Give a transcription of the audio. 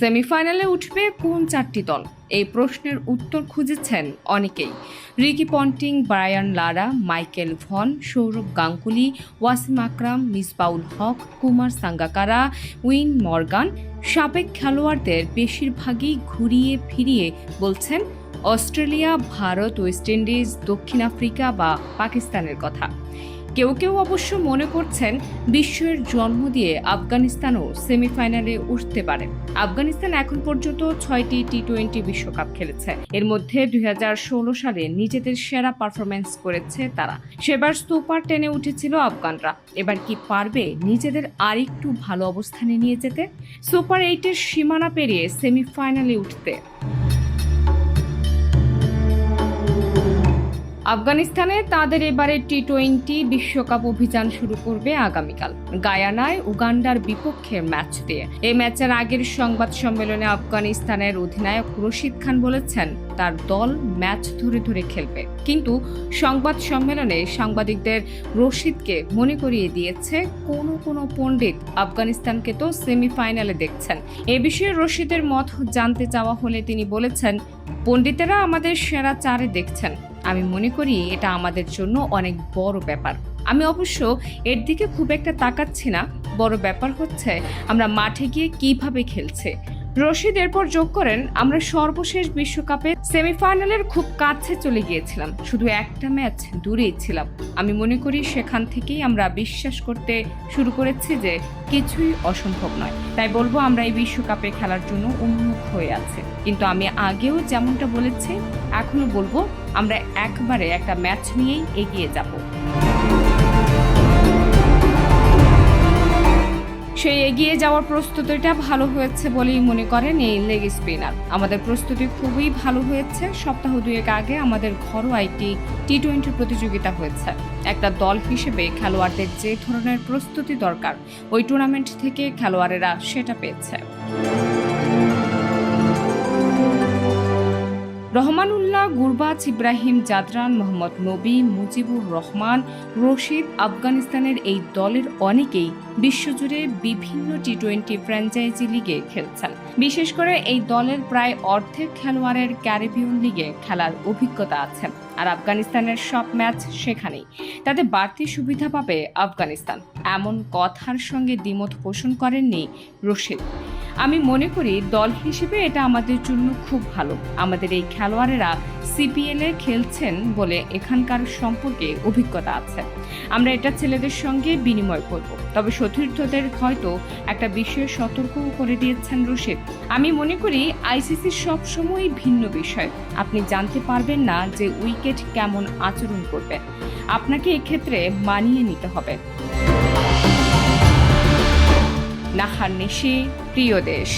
সেমিফাইনালে উঠবে কোন চারটি দল? এই প্রশ্নের উত্তর খুঁজেছেন অনেকেই। Ricky Ponting, Brian Lara, Michael Vaughan, Sourav Ganguly, Wasim Akram, Misbah-ul Haq, Kumar Sangakkara, Eoin Morgan সাবেক খেলোয়াড়দের বেশিরভাগই ঘুরিয়ে ফিরিয়ে বলছেন অস্ট্রেলিয়া, ভারত, ওয়েস্ট ইন্ডিজ, দক্ষিণ আফ্রিকা বা পাকিস্তানের কথা। কেউ কেউ অবশ্য মনে করছেন বিশ্বের জন্ম দিয়ে আফগানিস্তানও সেমিফাইনালে উঠতে পারে। আফগানিস্তান এখন পর্যন্ত ছয়টি টি টোয়েন্টি বিশ্বকাপ খেলেছে। এর মধ্যে দুই হাজার ষোলো সালে নিজেদের সেরা পারফরমেন্স করেছে তারা। সেবার সুপার টেনে উঠেছিল আফগানরা। এবার কি পারবে নিজেদের আরেকটু ভালো অবস্থানে নিয়ে যেতে? সুপার এইটের সীমানা পেরিয়ে সেমিফাইনালে উঠতে আফগানিস্তানে তাদের এবারে টি টোয়েন্টি বিশ্বকাপ অভিযান শুরু করবে আগামীকাল। গায়ানায় উগান্ডার বিপক্ষে ম্যাচ দিয়ে। এই ম্যাচের আগের সংবাদ সম্মেলনে আফগানিস্তানের অধিনায়ক রশিদ খান বলেছেন, তার দল ম্যাচ ধরে ধরে খেলবে। কিন্তু সংবাদ সম্মেলনে সাংবাদিকদের রশিদকে মনে করিয়ে দিয়েছে, কোনো কোনো পণ্ডিত আফগানিস্তানকে তো সেমিফাইনালে দেখছেন। এ বিষয়ে রশিদের মত জানতে চাওয়া হলে তিনি বলেছেন, পণ্ডিতেরা আমাদের সেরা চারে দেখছেন। আমি মনে করি এটা আমাদের জন্য অনেক বড় ব্যাপার। আমি অবশ্য এর দিকে খুব একটা তাকাচ্ছি না। বড় ব্যাপার হচ্ছে আমরা মাঠে গিয়ে কীভাবে খেলছে। রশিদ এরপর যোগ করেন, আমরা সর্বশেষ বিশ্বকাপে সেমিফাইনালের খুব কাছে চলে গিয়েছিলাম। শুধু একটা ম্যাচ দূরেই ছিলাম। আমি মনে করি সেখান থেকেই আমরা বিশ্বাস করতে শুরু করেছি যে কিছুই অসম্ভব নয়। তাই বলব, আমরা এই বিশ্বকাপে খেলার জন্য উন্মুখ হয়ে আছে। কিন্তু আমি আগেও যেমনটা বলেছি, এখনও বলব, আমরা একবারে একটা ম্যাচ নিয়েই এগিয়ে যাব। সেই এগিয়ে যাওয়ার প্রস্তুতিটা ভালো হয়েছে বলেই মনে করেন এই লেগ স্পিনার। আমাদের প্রস্তুতি খুবই ভালো হয়েছে। সপ্তাহ দুয়েক আগে আমাদের ঘরোয়া একটি টি টোয়েন্টি প্রতিযোগিতা হয়েছে। একটা দল হিসেবে খেলোয়াড়দের যে ধরনের প্রস্তুতি দরকার, ওই টুর্নামেন্ট থেকে খেলোয়াড়েরা সেটা পেয়েছে। রহমানুল্লাহ গুরবাজ ইব্রাহিম, জাদরান মোহাম্মদ নবী, মুজিবুর রহমান, রশিদ আফগানিস্তানের এই দলের অনেকেই বিশ্বজুড়ে বিভিন্ন টি টোয়েন্টি ফ্র্যাঞ্চাইজি লিগে খেলছেন। বিশেষ করে এই দলের প্রায় অর্ধেক খেলোয়াড়ের ক্যারিবিয়ান লিগে খেলার অভিজ্ঞতা আছে আর আফগানিস্তানের সব ম্যাচ সেখানেই। তাতে বাড়তি সুবিধা পাবে আফগানিস্তান। এমন কথার সঙ্গে দ্বিমত পোষণ করেননি রশিদ। আমি মনে করি দল হিসেবে এটা আমাদের জন্য খুব ভালো। আমাদের এই খেলোয়াড়েরা সিপিএলে খেলছেন বলে এখানকার সম্পর্কে অভিজ্ঞতা আছে। আমরা এটা ছেলেদের সঙ্গে বিনিময় করব। তবে সতীর্থদের হয়তো একটা বিষয়ে সতর্ক করে দিয়েছেন রশিদ আমি মনে করি আইসিসি সবসময় ভিন্ন বিষয়। আপনি জানতে পারবেন না যে উইকেট কেমন আচরণ করবে। আপনাকে এক্ষেত্রে মানিয়ে নিতে হবে। নাহার নিশি প্রিয় দেশ।